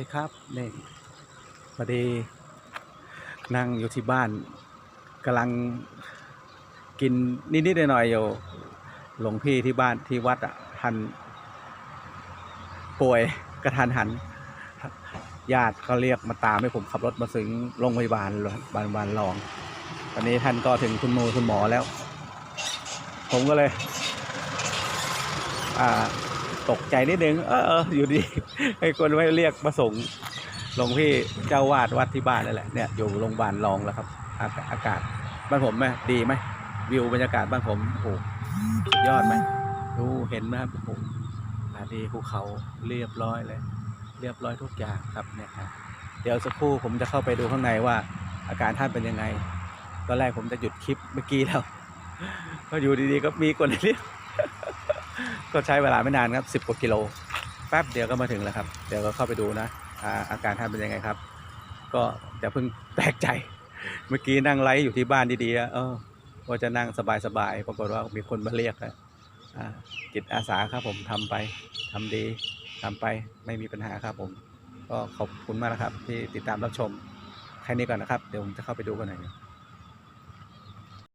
ดีครับนี่พอดีนั่งอยู่ที่บ้านกำลังกินนิดๆหน่อยๆอยู่หลวงพี่ที่บ้านที่วัดอะท่านป่วยกระทันหัน ญาติเขาเรียกมาตามให้ผมขับรถมาถึงโรงพยาบาลบาลบาลรอง ตอนนี้ท่านก็ถึงคุณหมูคุณหมอแล้ว ผมก็เลย อ่า ตกใจนิดนึง เออเอออยู่ดีให้คนไม่เรียกมาส่งหลวงพี่เจ้าวาดวัดที่บ้านนั่นแหละเนี่ยอยู่โรงพยาบาลรองแล้วครับ อากาอากาศบ้านผมไหมดีไหมวิวบรรยากาศบ้านผมโอ้โหสุดยอดไหมดูเห็นไหมครับโอ้โหอาดีภูเขาเรียบร้อยเลย เรียบร้อยทุกอย่างครับเนี่ยครับเดี๋ยวสักครู่ผมจะเข้าไปดูข้างในว่า อาการท่านเป็นยังไง ตอนแรกผมจะหยุดคลิปเมื่อกี้แล้วก็อยู่ดีๆก็มีคนเรียก ก็ใช้เวลาไม่นานครับสิบ10กว่ากิโลแป๊บเดียวก็มาถึงแล้วครับ เดี๋ยวก็เข้าไปดูนะอาอาการท่านเป็นยังไงครับ ก็อย่าเพิ่งแปลกใจ เมื่อกี้นั่งไลฟ์อยู่ที่บ้านดีๆเออว่าจะนั่งสบายๆปรากฏว่ามีคนมาเรียกนะจิตอาสาครับผมทำไปทำดีทำไปไม่มีปัญหาครับผม ก็ขอบคุณมากนะครับที่ติดตามรับชมแค่นี้ก่อนนะครับ เดี๋ยวผมจะเข้าไปดูกันหน่อย